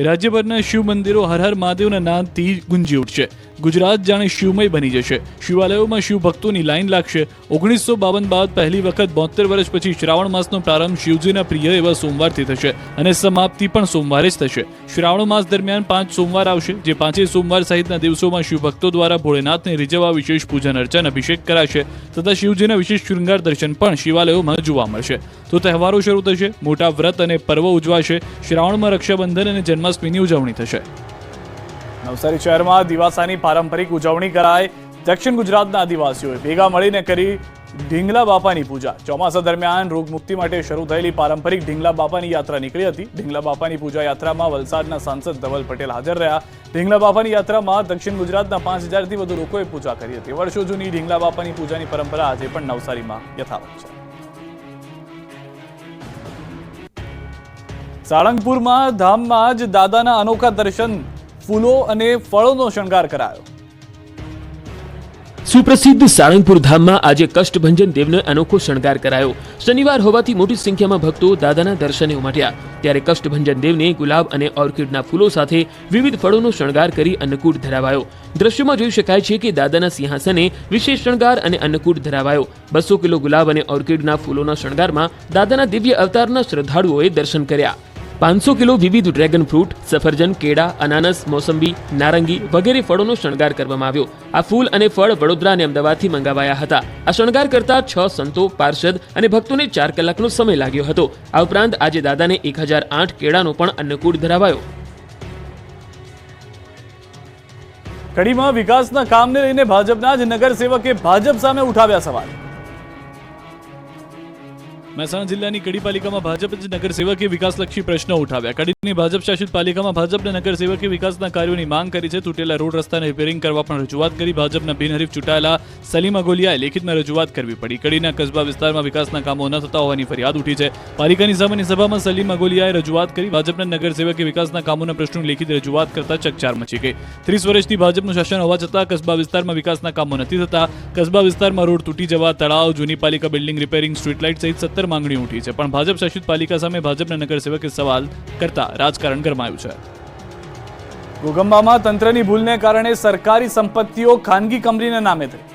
રાજ્યભરના શિવ મંદિરો હર હર મહાદેવના નાદથી ગુંજી ઉઠશે. ગુજરાત જાણે શિવમય બની જશે. શિવાલયોમાં શિવ ભક્તોની લાઈન લાગશે. ઓગણીસો બાવન બાદ પહેલી વખત બોતેર વર્ષ પછી શ્રાવણ માસનો પ્રારંભ શિવજીના પ્રિય એવા સોમવારથી થશે અને સમાપ્તિ પણ સોમવારે જ થશે. શ્રાવણ માસ દરમિયાન પાંચ સોમવાર આવશે, જે પાંચેય સોમવાર સહિતના દિવસોમાં શિવ ભક્તો દ્વારા ભોળેનાથને રીઝવવા વિશેષ પૂજન અર્ચન અભિષેક કરાશે તથા શિવજીના વિશેષ શૃંગાર દર્શન પણ શિવાલયોમાં જોવા મળશે. તો તહેવારો શરૂ થશે, મોટા વ્રત અને પર્વ ઉજવાશે, શ્રાવણમાં રક્ષાબંધન અને જન્માષ્ટમીની ઉજવણી થશે. નવસારી શહેરમાં દિવાસાની પારંપરિક ઉજવણી કરાય દક્ષિણ ગુજરાતના આદિવાસીઓએ ભેગા મળીને કરી ઢીંગલા બાપાની પૂજા. ચોમાસા દરમિયાન રોગમુક્તિ માટે શરૂ થયેલી પારંપરિક ઢીંગલા બાપાની યાત્રા નીકળી હતી. ઢીંગલા બાપાની પૂજા યાત્રામાં વલસાડના સાંસદ ધવલ પટેલ હાજર રહ્યા. ઢીંગલા બાપાની યાત્રામાં દક્ષિણ ગુજરાતના પાંચ હજારથી વધુ લોકોએ પૂજા કરી હતી. વર્ષો જૂની ઢીંગલા બાપાની પૂજાની પરંપરા આજે પણ નવસારીમાં યથાવત છે. સાળંગપુરમાં ધામમાં જ દાદાના અનોખા દર્શન ફૂલો અને ફળોનો શણગાર કરાયો. સુપ્રસિદ્ધ સાળંગપુર ધામમાં આજે કષ્ટભંજન દેવનો અનોખો શણગાર કરાયો. શનિવાર હોવાથી મોટી સંખ્યામાં ભક્તો દાદાના દર્શને ઉમટ્યા. ત્યારે કષ્ટભંજન દેવને ગુલાબ અને ઓર્કિડના ફૂલો સાથે વિવિધ ફળોનો શણગાર કરી અન્નકૂટ ધરાવાયો. દ્રશ્યમાં જોઈ શકાય છે કે દાદાના સિંહાસને વિશેષ શણગાર અને અન્નકૂટ ધરાવાયો. બસો કિલો ગુલાબ અને ઓર્કિડના ફૂલોના શણગારમાં દાદાના દિવ્ય અવતારના શ્રદ્ધાળુઓએ દર્શન કર્યા. પાંચસો કિલો વિવિધ ડ્રેગન ફ્રૂટ, સફરજન, કેળા, અનાનસ, મોસંબી, નારંગી વગેરે ફળોનો શણગાર કરવામાં આવ્યો. આ ફૂલ અને ફળ વડોદરા અને અમદાવાદથી મંગાવાયા હતા. આ શણગાર કરતા છ સંતો, પાર્ષદ અને ભક્તોને ચાર કલાકનો સમય લાગ્યો હતો. આ ઉપરાંત આજે દાદાને એક હજાર આઠ કેળાનો પણ અન્નકૂટ ધરાવાયો. કડીમાં વિકાસના કામને લઈને ભાજપના જ નગરસેવકે ભાજપ સામે ઉઠાવ્યા સવાલ. મહેસાણા જિલ્લાની કડી પાલિકામાં ભાજપ જ નગરસેવકે વિકાસલક્ષી પ્રશ્નો ઉઠાવ્યા. કડીની ભાજપ શાસિત પાલિકામાં ભાજપના નગરસેવકે વિકાસના કાર્યોની માંગ કરી છે. તૂટેલા રોડ રસ્તાને રિપેરિંગ કરવા પણ રજૂઆત કરી. ભાજપના બિનહરીફ ચૂંટાયેલા સલીમ અગોલિયાએ લેખિતમાં રજૂઆત કરવી પડી. કડીના કસ્બા વિસ્તારમાં વિકાસના કામો ન થતા હોવાની ફરિયાદ ઉઠી છે. પાલિકાની સામાન્ય સભામાં સલીમ અગોલિયાએ રજૂઆત કરી ભાજપના નગરસેવકે વિકાસના કામોના પ્રશ્નોની લેખિત રજૂઆત કરતા ચકચાર મચી ગઈ. ત્રીસ વર્ષથી ભાજપનું શાસન હોવા છતાં કસ્બા વિસ્તારમાં વિકાસના કામો નથી થતા. કસ્બા વિસ્તારમાં રોડ તૂટી જવા, તળાવ, જૂની પાલિકા બિલ્ડિંગ રિપેરિંગ સ્ટ્રીટ લાઇટ સહિત સત્તર માંગણીઓ ઉઠી છે. પણ ભાજપ શાસિત પાલિકા સામે ભાજપના નગરસેવકે સવાલ કરતા રાજકારણ ગરમાયું છે. ગોગંબામાં તંત્રની ભૂલને કારણે સરકારી સંપત્તિઓ ખાનગી કંપનીના નામે થઈ.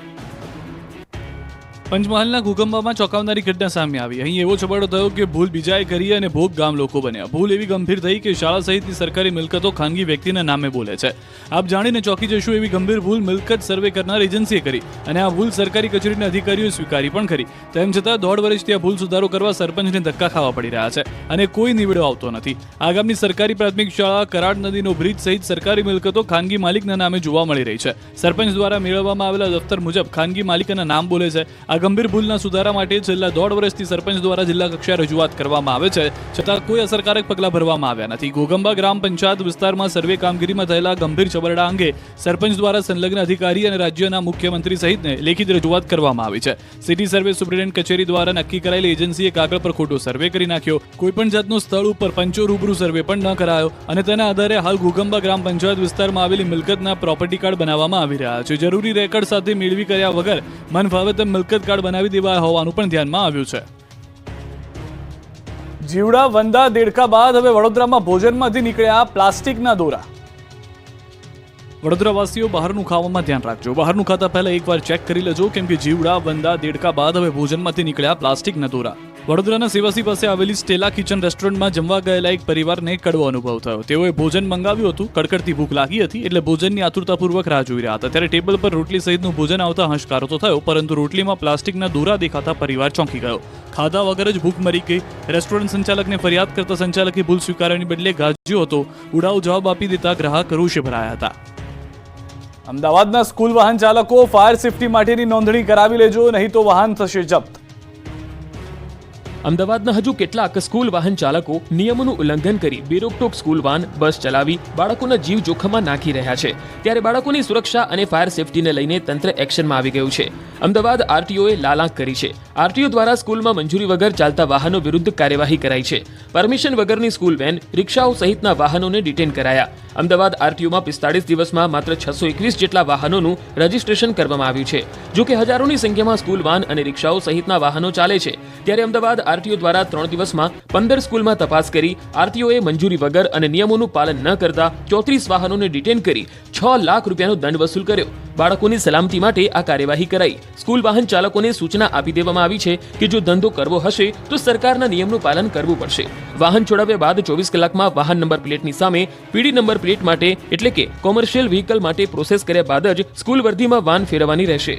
પંચમહાલના ભૂકંપમાં ચોંકાવનારી ઘટના સામે આવી. અહીં એવો છબડો થયો કે ભૂલ બીજાએ કરી અને ભોગ ગામ લોકો બન્યા. ભૂલ એવી ગંભીર થઈ કે શાળા સહિતની સરકારી મિલકતો ખાનગી વ્યક્તિના નામે બોલે છે. આપ જાણીને ચોંકી જશો એવી ગંભીર ભૂલ મિલકત સર્વે કરનાર એજન્સીએ કરી અને આ ભૂલ સરકારી કચેરીના અધિકારીઓએ સ્વીકારી પણ કરી. તેમ છતાં દોઢ વર્ષથી આ ભૂલ સુધારો કરવા સરપંચને ધક્કા ખાવા પડી રહ્યા છે અને કોઈ નિવડો આવતો નથી. આગામની સરકારી પ્રાથમિક શાળા, કરાડ નદીનો બ્રિજ સહિત સરકારી મિલકતો ખાનગી માલિકના નામે જોવા મળી રહી છે. સરપંચ દ્વારા મેળવવામાં આવેલા દફતર મુજબ ખાનગી માલિકના નામ બોલે છે. ગંભીર ભૂલના સુધારા માટે છેલ્લા દોઢ વર્ષથી સરપંચ દ્વારા જિલ્લા કક્ષાએ રજૂઆત કરવામાં આવે છે, છતાં કોઈ અસરકારક પગલાં ભરવામાં આવ્યા નથી. ગોગંબા ગ્રામ પંચાયત વિસ્તારમાં સર્વે કામગીરીમાં થયેલા ગંભીર છબરડા અંગે સરપંચ દ્વારા સંલગ્ન અધિકારી અને રાજ્યના મુખ્યમંત્રી સહિતને લેખિત રજૂઆત કરવામાં આવી છે. સિટી સર્વે સુપ્રિન્ટેન્ડન્ટ કચેરી દ્વારા નક્કી કરાયેલી એજન્સીએ કાગળ પર ખોટો સર્વે કરી નાખ્યો. કોઈપણ જાતનું સ્થળ ઉપર પંચો રૂબરૂ સર્વે પણ ન કરાયો અને તેના આધારે હાલ ગોગંબા ગ્રામ પંચાયત વિસ્તારમાં આવેલી મિલકતના પ્રોપર્ટી કાર્ડ બનાવવામાં આવી રહ્યા છે. જરૂરી રેકર્ડ સાથે મેળવી કર્યા વગર મન ફાવે તેમ મિલકત કાર્ડ બનાવી દેવાયા હોવાનું પણ ધ્યાનમાં આવ્યું છે. જીવડા વંદા દેડકા બાદ હવે વડોદરામાં ભોજનમાંથી નીકળ્યા પ્લાસ્ટિકના દોરા. વડોદરાવાસીઓ બહારનું ખાવામાં ધ્યાન રાખજો. બહારનું ખાતા પહેલા એકવાર ચેક કરી લેજો કેમ કે જીવડા વંદા દેડકા બાદ હવે ભોજનમાંથી નીકળ્યા પ્લાસ્ટિકના દોરા. વડોદરાના સેવાસી પાસે આવેલી સ્ટેલા કિચન રેસ્ટોરન્ટમાં જમવા ગયેલા એક પરિવારને કડવો અનુભવ થયો. તેઓએ ભોજન મંગાવ્યું હતું, કડકડતી ભૂખ લાગી હતી એટલે ભોજનની આતુરતાપૂર્વક રાહ જોઈ રહ્યા હતા. ત્યારે ટેબલ પર રોટલી સહિતનું ભોજન આવતા હંશકારો તો થયો, પરંતુ રોટલીમાં પ્લાસ્ટિકના દોરા દેખાતા પરિવાર ચોંકી ગયો. ખાધા વગર જ ભૂખ મરી ગઈ. રેસ્ટોરન્ટ સંચાલકને ફરિયાદ કરતા સંચાલકે ભૂલ સ્વીકારવાની બદલે ગાજ્યો હતો. ઉડાવ જવાબ આપી દેતા ગ્રાહક રોષે ભરાયા હતા. અમદાવાદના સ્કૂલ વાહન ચાલકો ફાયર સેફટી માટેની નોંધણી કરાવી લેજો, નહીં તો વાહન થશે જપ્ત. અમદાવાદના હજુ કેટલાક સ્કૂલ વાહન ચાલકો નિયમોનું ઉલ્લંઘન કરી બેરોકટોક સ્કૂલ વાન બસ ચલાવી બાળકોના જીવ જોખમમાં નાખી રહ્યા છે. ત્યારે બાળકોની સુરક્ષા અને ફાયર સેફટીને લઈને તંત્ર એક્શનમાં આવી ગયું છે. અમદાવાદ આરટીઓએ લાલાંક કરી છે. આરટીઓ દ્વારા સ્કૂલમાં મંજૂરી વગર ચાલતા વાહનો વિરુદ્ધ કાર્યવાહી કરાઈ છે. પરમિશન વગરની સ્કૂલ વેન, રિક્ષાઓ સહિતના વાહનોને ડિટેન કરાયા. અમદાવાદ આરટીઓમાં પિસ્તાળીસ દિવસમાં માત્ર છસો એકવીસ જેટલા વાહનોનું રજીસ્ટ્રેશન કરવામાં આવ્યું છે. જો કે હજારોની સંખ્યામાં સ્કૂલ વાન અને રિક્ષાઓ સહિતના વાહનો ચાલે છે. ત્યારે અમદાવાદ આરટીઓ દ્વારા ત્રણ દિવસમાં પંદર સ્કૂલમાં તપાસ કરી આરટીઓએ મંજૂરી વગર અને નિયમોનું પાલન ન કરતા ચોત્રીસ વાહનોને ડિટેન કરી છ લાખ રૂપિયાનો દંડ વસૂલ કર્યો. બાળકોની સલામતી માટે આ કાર્યવાહી કરાઈ. સ્કૂલ વાહન ચાલકોને સૂચના આપી દેવામાં આવી છે કે જો ધંધો કરવો હશે, તો સરકારના નિયમનું પાલન કરવું પડશે. વાહન છોડાવ્યા બાદ ચોવીસ કલાકમાં વાહન નંબર પ્લેટની સામે પીડી નંબર પ્લેટ માટે, એટલે કે કોમર્શિયલ વ્હીકલ માટે પ્રોસેસ કર્યા બાદ જ સ્કૂલ વર્ધીમાં વાન ફેરવવાની રહેશે.